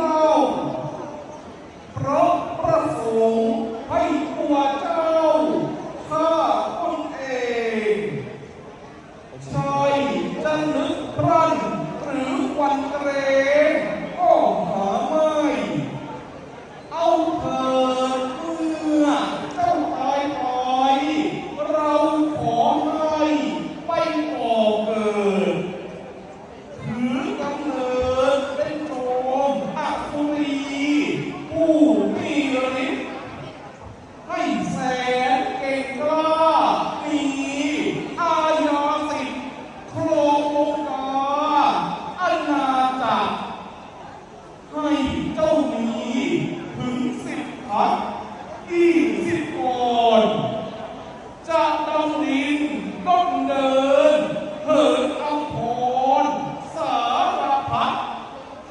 alone อีสิบคนจะต้องดินต้เดินเหินเอาโผสารพัด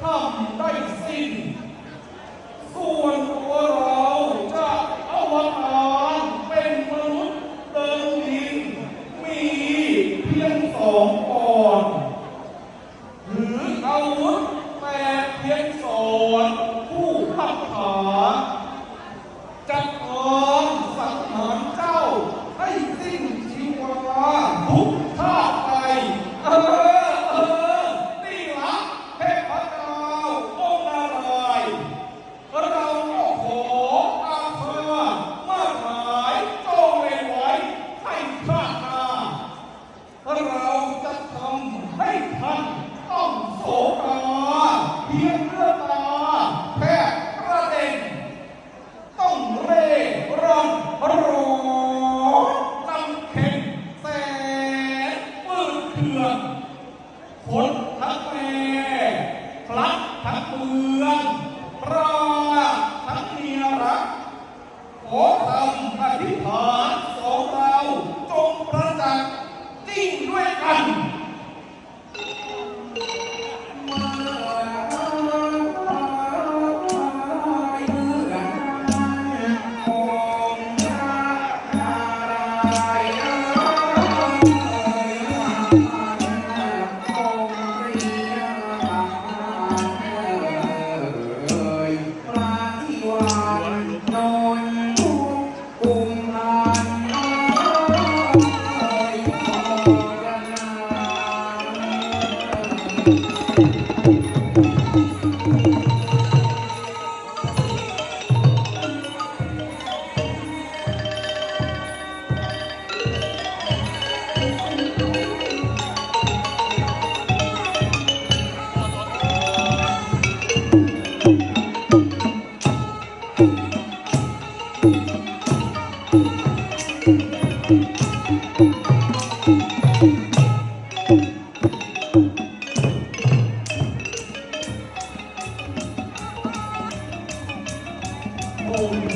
ทำได้สิ้น ส่วนตัวเราจะอวตารเป็นมนุษย์เดินดิน มีเพียงสอง 않고 เมืองขนทั้งแม่พลัดทั้งเมืองปราทั้งเมียรักขอทำอธิษฐานสองเราจงประจักษ์จริงด้วยกัน Oh,